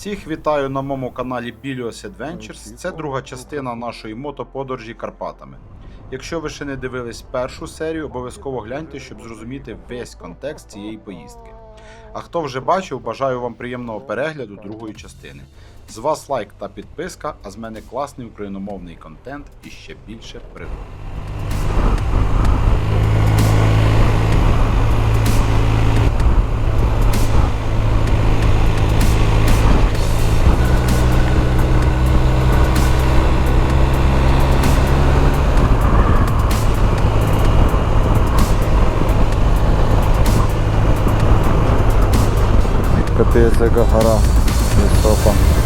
Всіх вітаю на моєму каналі Bilios Adventures. Це друга частина нашої мотоподорожі Карпатами. Якщо ви ще не дивились першу серію, обов'язково гляньте, щоб зрозуміти весь контекст цієї поїздки. А хто вже бачив, бажаю вам приємного перегляду другої частини. З вас лайк та підписка, а з мене класний україномовний контент і ще більше пригод. Капець, яка гора висока. Ось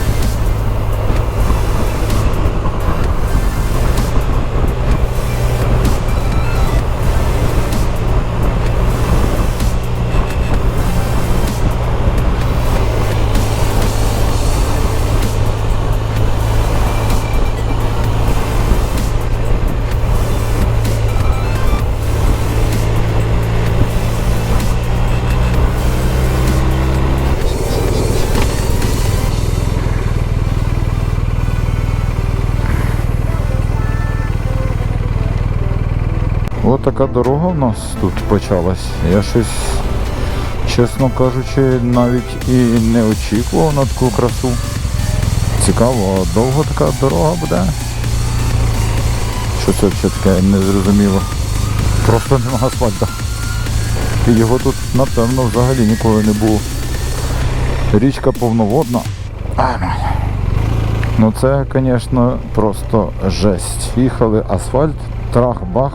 така дорога в нас тут почалась. Я щось, чесно кажучи, навіть і не очікував на таку красу. Цікаво, а довго така дорога буде? Що це взагалі таке незрозуміло. Просто нема асфальту. І його тут, напевно, взагалі ніколи не було. Річка повноводна. Ну це, звісно, просто жесть. Їхали асфальт, трах-бах,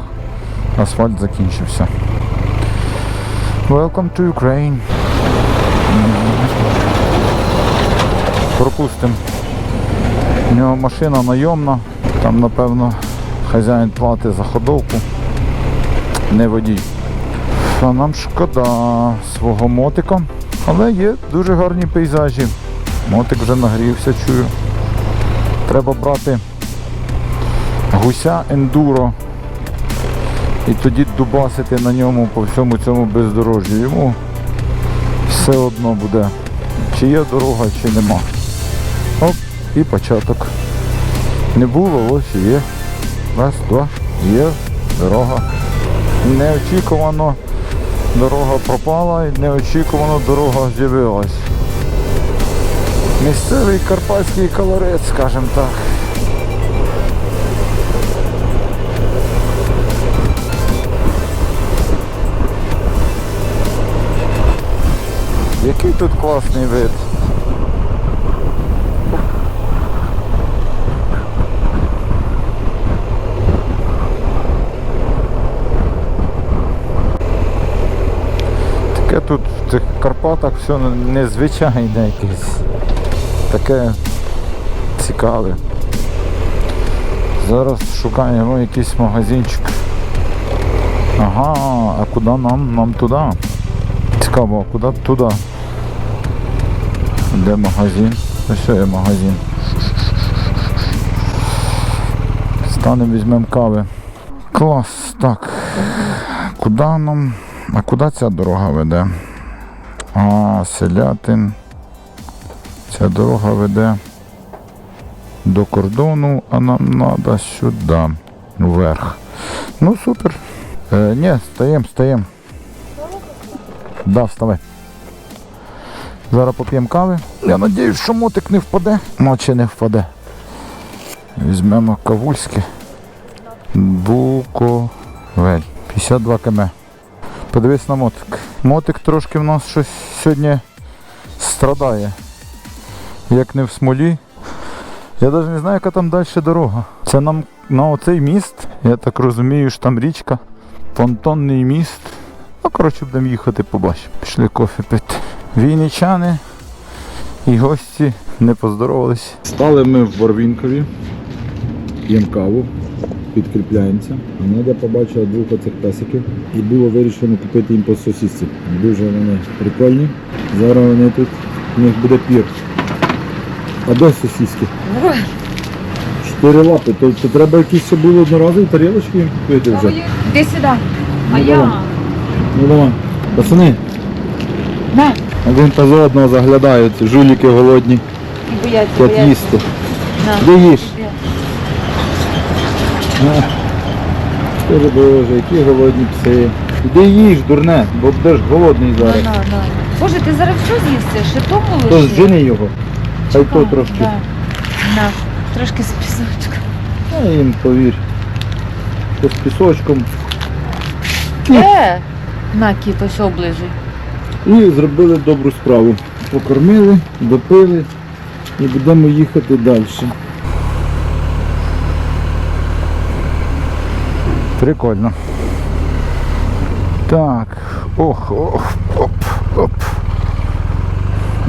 асфальт закінчився. Welcome to Ukraine. Пропустимо. У нього машина найомна, там напевно хазяїн платить за ходовку, не водій. А нам шкода свого мотика, але є дуже гарні пейзажі. Мотик вже нагрівся, чую. Треба брати гуся ендуро і тоді дубасити на ньому по всьому цьому бездорожжю. Йому все одно буде, чи є дорога, чи нема. Оп, і початок. Не було, ось і є. Раз, два, є дорога. Неочікувано дорога пропала і неочікувано дорога з'явилась. Місцевий карпатський колорець, скажімо так. Який тут класний вид. Таке тут в цих Карпатах все незвичайне якесь. Таке цікаве. Зараз шукаємо якийсь магазинчик. Ага, а куди нам? Нам туди. Цікаво, а куди туди? Де магазин? Ось є магазин. Станемо, візьмемо кави. Клас, так. Куди нам? А куди ця дорога веде? А, селятин. Ця дорога веде до кордону, а нам треба сюди, вверх. Ну супер. Е, ні, стаємо, стаємо. Да, вставай. Зараз поп'ємо кави. Я сподіваюся, що мотик не впаде. Наче не впаде. Візьмемо кавульське. Буковель. 52 км. Подивись на мотик. Мотик трошки в нас щось сьогодні страдає. Як не в смолі. Я навіть не знаю, яка там далі дорога. Це нам на оцей міст, я так розумію, що там річка. Понтонний міст. Ну, коротше, будемо їхати, побачимо. Пішли кофе пити. Війничани і гості не поздоровались. Стали ми в Борвінкові, п'ємо каву, підкріпляємося. А Надя побачила двох оцих песиків і було вирішено купити їм по сосісці. Дуже вони прикольні. Зараз вони тут, у них буде пір. А де сосіски? Чотири лапи. Тобто треба якісь були одноразові тарілочки їм купити вже. Іди сюди. А Ну, я. Ну давай. Пацани, На. Один та за одного заглядають, жуліки голодні. і бояться, бояться. їсти. Де їж? Боже, Боже, які голодні пси. Іди їж, дурне, бо будеш голодний На, зараз. на, на. Боже, ти зараз що з'їсти? Ще тому лише? То зжени його. Хай то трошки. Да. На. Трошки з пісочка. А їм повір. То з пісочком. Е! На, кіт, ось оближи. І зробили добру справу. Покормили, допили і будемо їхати далі. Прикольно. Так. Ох, ох, оп, оп.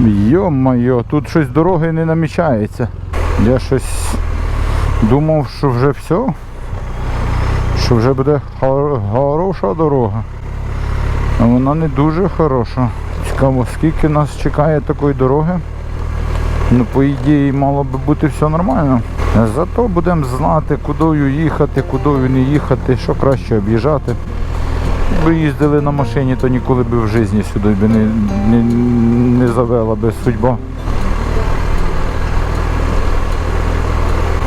Йо-моє, тут щось дороги не намічається. Я щось думав, що вже все. Що вже буде хороша дорога. Вона не дуже хороша. Цікаво, скільки нас чекає такої дороги. Ну, по ідеї, мало би бути все нормально. Зато будемо знати, куди їхати, куди не їхати, що краще об'їжджати. Якби їздили на машині, то ніколи б в житті сюди би не, не, не завела би судьба.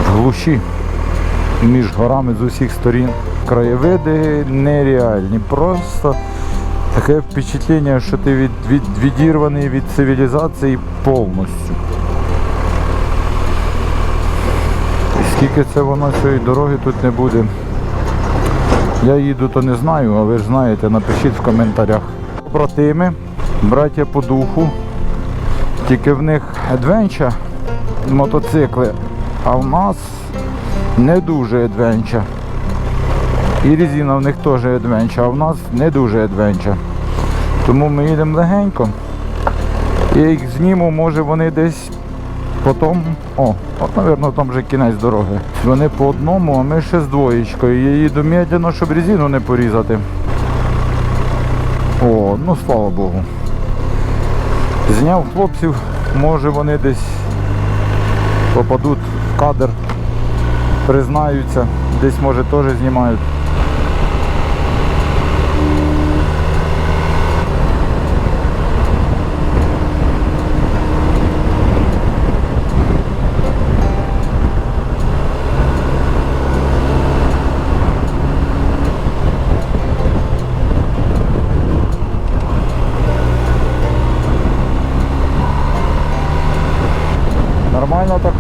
В глуші між горами з усіх сторін. Краєвиди нереальні. Просто таке впечатлення, що ти від, від, відірваний від цивілізації повністю. Скільки це воно цієї дороги тут не буде. Я їду, то не знаю, а ви ж знаєте, напишіть в коментарях. Братими, браття по духу. Тільки в них адвенча мотоцикли, а в нас не дуже адвенча. І резина в них теж адвенча, а в нас не дуже адвенча. Тому ми їдемо легенько. Я їх зніму, може вони десь потім. О, от, мабуть, там вже кінець дороги. Вони по одному, а ми ще з двоєчкою. Я їду медленно, щоб резину не порізати. О, ну слава Богу. Зняв хлопців, може вони десь попадуть в кадр, признаються, десь може теж знімають.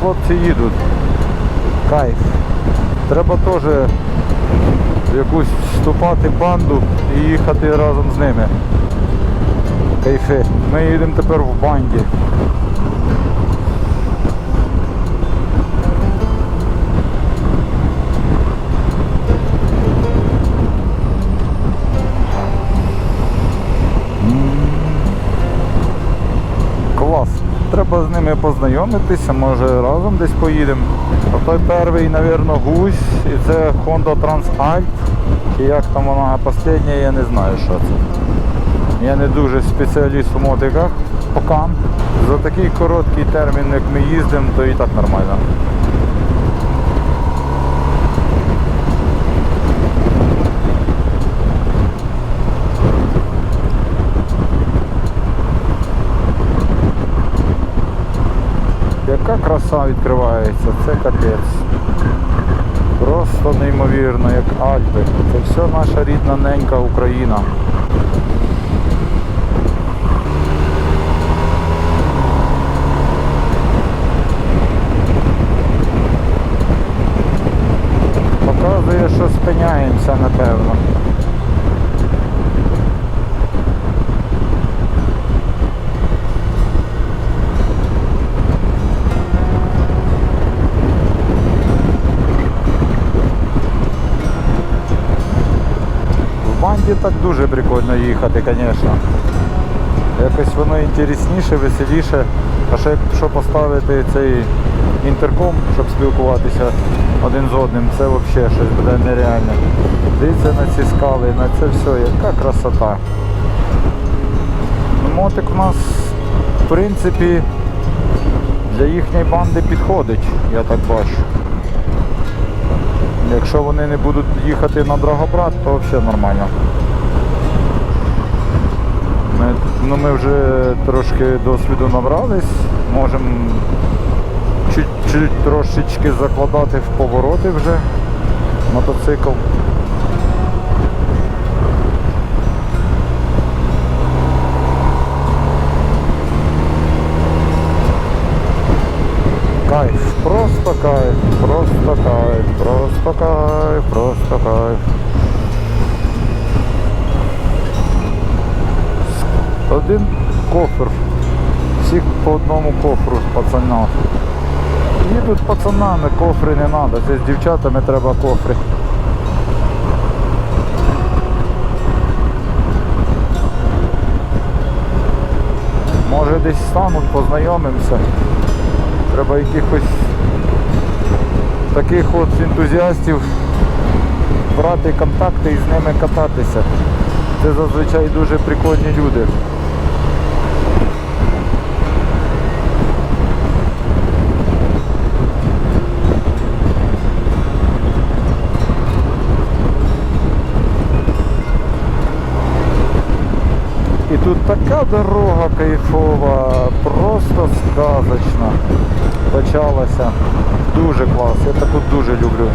Хлопці їдуть. Кайф. Треба теж в якусь вступати банду і їхати разом з ними. Кайфи. Ми їдемо тепер в банді. З ними познайомитися, може разом десь поїдемо. Той перший, мабуть, гусь, і це Honda Transalp. І як там вона, остання, я не знаю, що це. Я не дуже спеціаліст у мотиках поки. За такий короткий термін, як ми їздимо, то і так нормально. Яка краса відкривається, це капець. Просто неймовірно, як Альпи. Це все наша рідна ненька Україна. Показує, що спиняємося, напевно. Банді так дуже прикольно їхати, звісно. Якось воно інтересніше, веселіше. А ще якщо поставити цей інтерком, щоб спілкуватися один з одним, це взагалі щось буде нереальне. Дивіться на ці скали, на це все, яка красота. Ну, Мотик у нас, в принципі, для їхньої банди підходить, я так бачу. Якщо вони не будуть їхати на Драгобрат, то взагалі нормально. Ми, ну, ми вже трошки досвіду набрались, можемо чуть-чуть трошечки закладати в повороти вже мотоцикл. Кайф, просто кайф, просто кайф, просто кайф, просто кайф. Один кофр. Всіх по одному кофру пацанах. Їдуть пацанами, кофри не треба, це з дівчатами треба кофри. Може десь стануть, познайомимося. Треба якихось таких от ентузіастів брати контакти і з ними кататися. Це зазвичай дуже прикольні люди. І тут така дорога кайфова, просто сказочна. Почалася. Дуже клас. Я таку дуже люблю.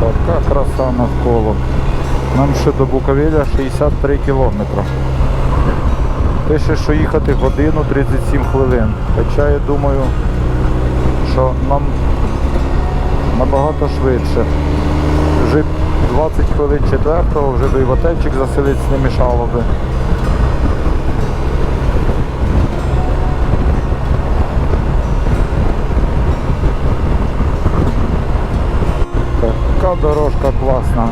Така краса навколо. Нам ще до Буковеля 63 кілометри. Пише, що їхати годину 37 хвилин. Хоча я думаю, що нам набагато швидше. Вже 20 хвилин четвертого, вже би і в отельчик заселитися не мішало би. Така дорожка класна.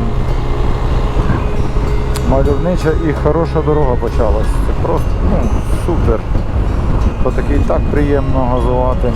Мальовнича і хороша дорога почалась. Це просто ну, супер. По такій так приємно газувати.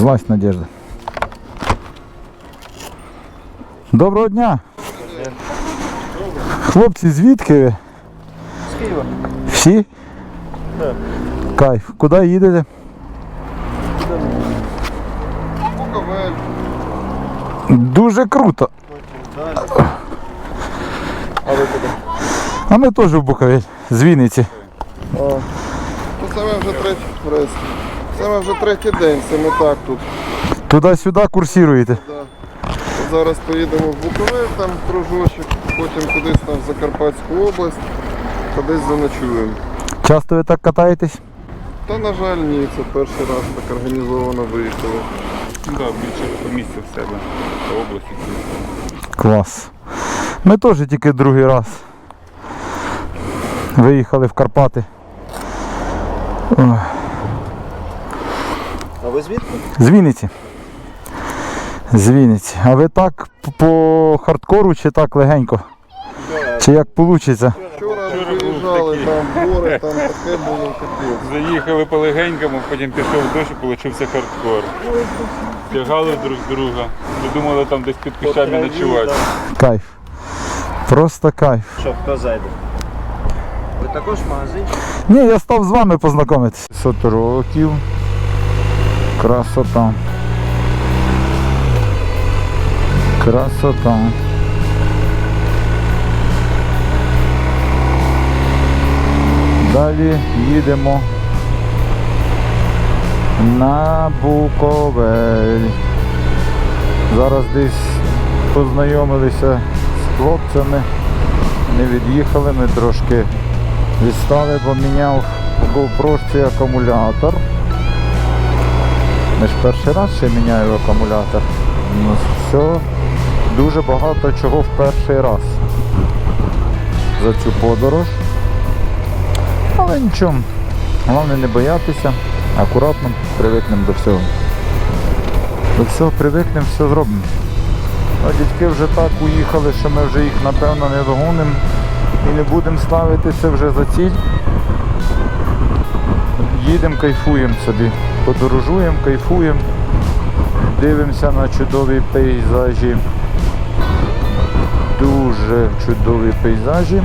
Злазь, Надежда. Доброго дня. Хлопці, звідки ви? З Києва. Всі? Так. Кайф. Куди їдете? Буковель. Дуже круто. А ви куди? А ми теж в Буковель, з Вінниці. А, ну вже третій раз. Це ми вже третій день, це ми так тут. Туди-сюди курсуєте. Да. Зараз поїдемо в Буковель, там кружочок, потім кудись там в Закарпатську область, кудись заночуємо. Часто ви так катаєтесь? Та на жаль ні, це перший раз так організовано виїхали. Да, більше по місцю в себе, по області. Клас. Ми теж тільки другий раз виїхали в Карпати. Ой, ви звідки? З Вінниці. З Вінниці. А ви так по хардкору чи так легенько? Чи як вийде? Вчора виїжджали, там гори, там таке було капець. Заїхали полегенькому, потім пішов дощ і получився хардкор. Тягали друг друга. Ми думали там десь під кущами ночувати. Кайф. Просто кайф. Що, хто зайде? Ви також в магазин? Ні, я став з вами познайомитися. 500 років. Красота. Красота. Далі їдемо на Буковель. Зараз десь познайомилися з хлопцями. Не від'їхали, ми трошки відстали, бо міняв GoPro акумулятор. Ми ж перший раз ще міняю акумулятор. Ну, все дуже багато чого в перший раз за цю подорож. Але нічого. Головне не боятися, акуратно привикнемо до всього. До всього привикнемо, все зробимо. А дядьки вже так уїхали, що ми вже їх напевно не догонимо і не будемо ставити це вже за ціль. Їдемо, кайфуємо собі, подорожуємо, кайфуємо, дивимося на чудові пейзажі. Дуже чудові пейзажі.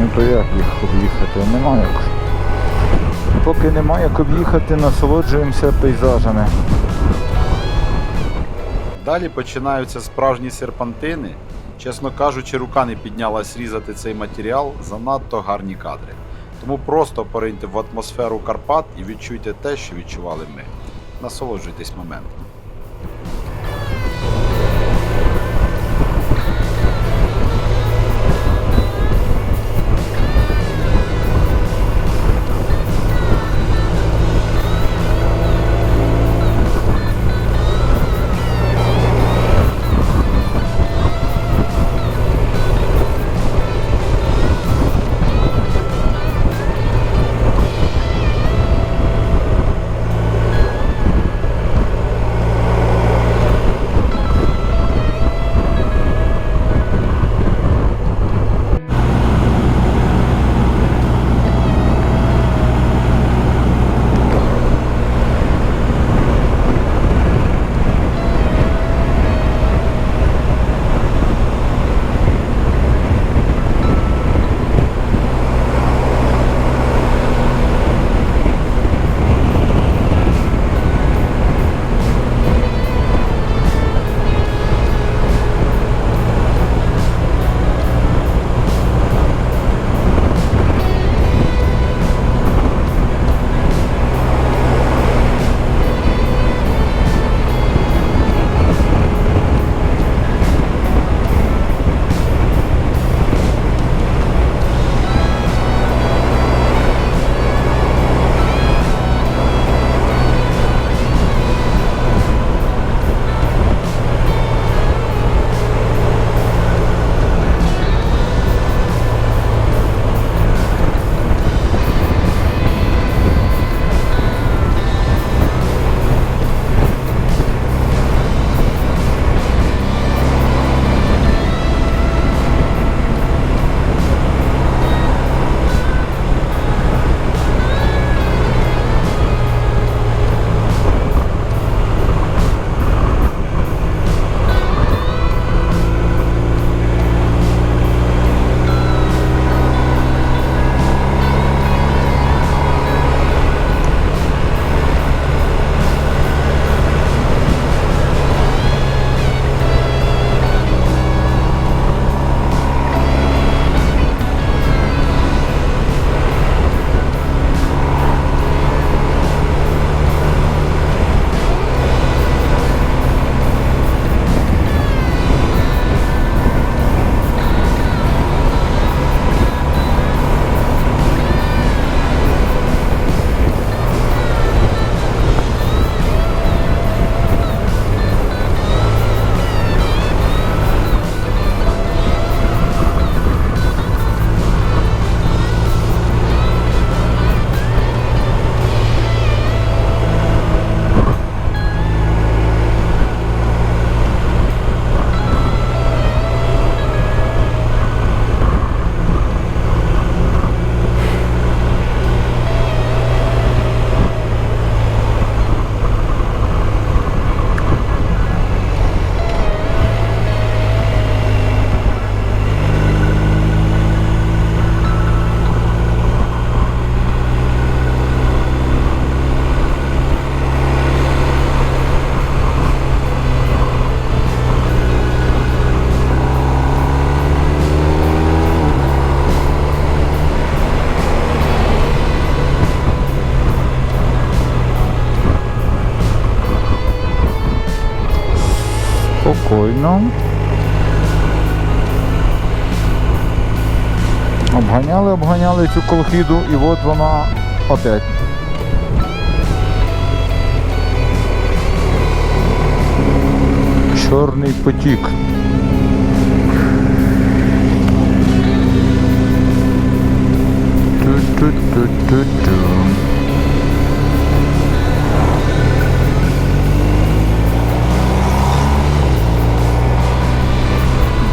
Ну то як їх об'їхати? Немає як. Поки немає як об'їхати, насолоджуємося пейзажами. Далі починаються справжні серпантини. Чесно кажучи, рука не піднялась різати цей матеріал, занадто гарні кадри. Тому просто пориньте в атмосферу Карпат і відчуйте те, що відчували ми. Насолоджуйтесь моментом. вікном. Обганяли, обганяли цю колхіду і от вона опять. Чорний потік. Ту-ту-ту-ту-ту.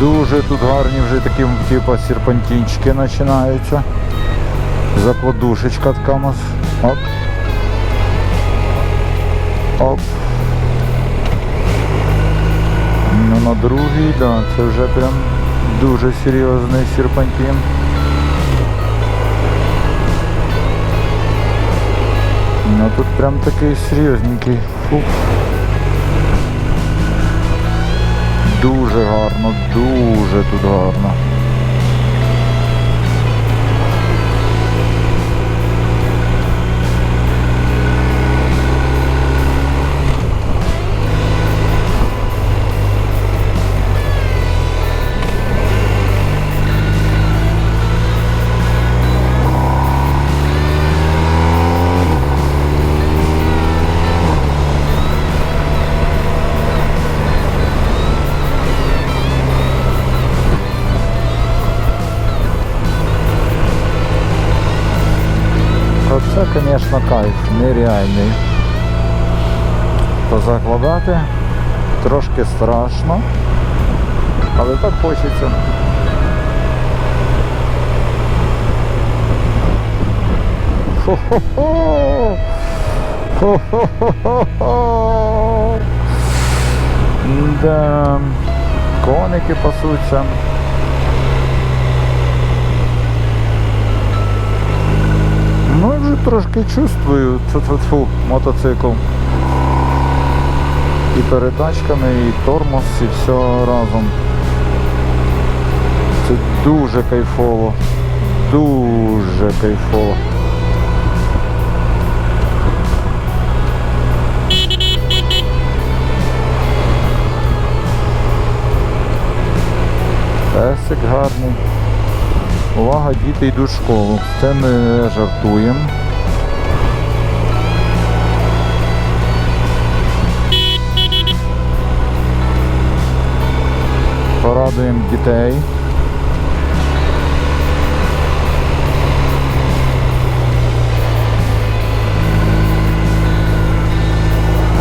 Дуже тут гарні вже такі типу серпантинчики починаються. Закладушечка така у нас. Оп. Оп. Ну на другий, да, це вже прям дуже серйозний серпантин. Ну тут прям такий серйозненький. Фух. Дуже гарно, дуже тут гарно. Звісно, кайф нереальний. Позакладати трошки страшно, але так хочеться. Хо-хо-хо! Хо-хо-хо-хо! Да. Коники пасуться. Трошки чувствую тьфу-тьфу, мотоцикл. І передачками, і тормоз, і все разом. Це дуже кайфово. Дуже кайфово. Песик гарний. Увага, діти йдуть в школу. Це ми жартуємо. Порадуємо дітей.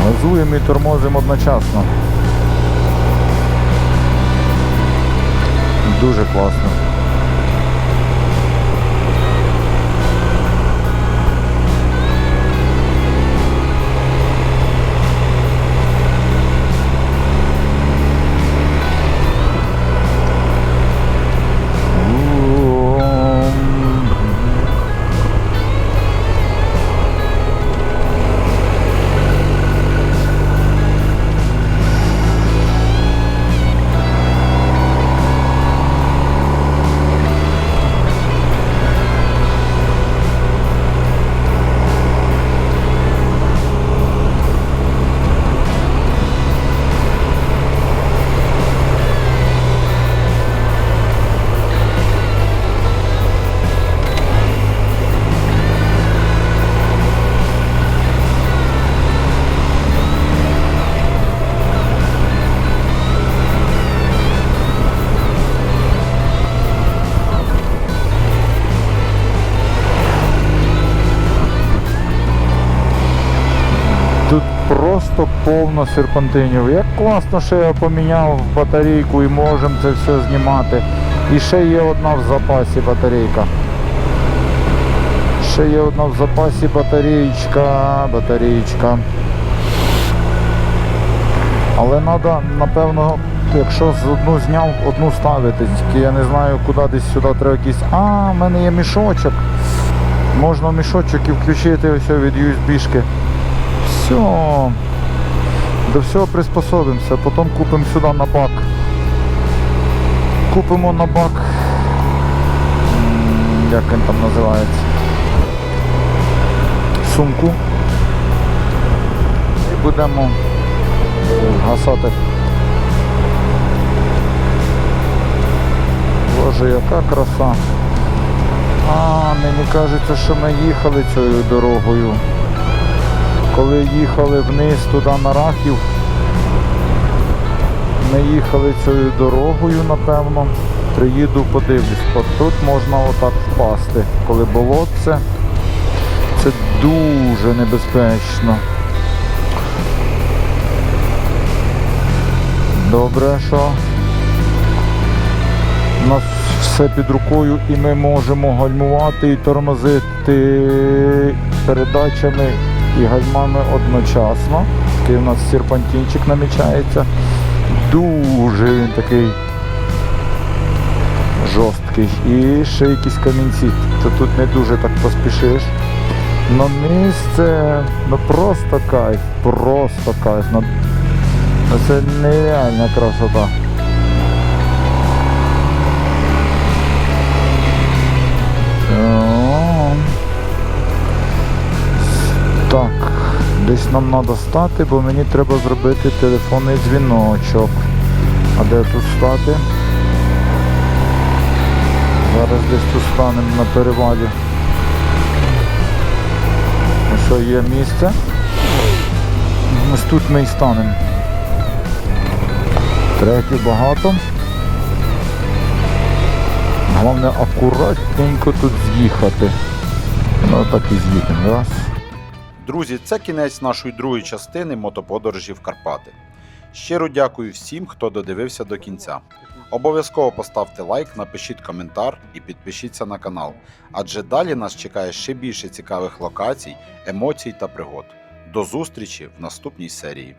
Газуємо і тормозимо одночасно. Дуже класно. Повно серпантинів. Як класно, що я поміняв батарейку і можемо це все знімати. І ще є одна в запасі батарейка. Ще є одна в запасі батареєчка, батареєчка. Але треба, напевно, якщо з одну зняв, одну ставити. Тільки я не знаю, куди десь сюди треба якийсь. А, в мене є мішочок. Можна мішочок і включити ось від USB-шки. Все. До всього приспособимося, потім купимо сюди на бак. Купимо на бак. Як він там називається? Сумку. І будемо гасати. Боже, яка краса. А, мені кажеться, що ми їхали цією дорогою коли їхали вниз туди на Рахів, не їхали цією дорогою, напевно. Приїду, подивлюсь. От тут можна отак впасти. Коли болотце, це дуже небезпечно. Добре, що у нас все під рукою і ми можемо гальмувати і тормозити передачами і гальмами одночасно. Такий у нас серпантинчик намічається. Дуже він такий жорсткий. І ще якісь камінці. То тут не дуже так поспішиш. Но місце ну просто кайф, просто кайф. Ну, ну, це нереальна красота. Так, десь нам треба стати, бо мені треба зробити телефонний дзвіночок. А де тут стати? Зараз десь тут станемо на перевалі. Ось що є місце. Ось тут ми і станемо. Третє багато. Головне акуратненько тут з'їхати. Ну так і з'їдемо. Раз. Друзі, це кінець нашої другої частини мотоподорожі в Карпати. Щиро дякую всім, хто додивився до кінця. Обов'язково поставте лайк, напишіть коментар і підпишіться на канал, адже далі нас чекає ще більше цікавих локацій, емоцій та пригод. До зустрічі в наступній серії.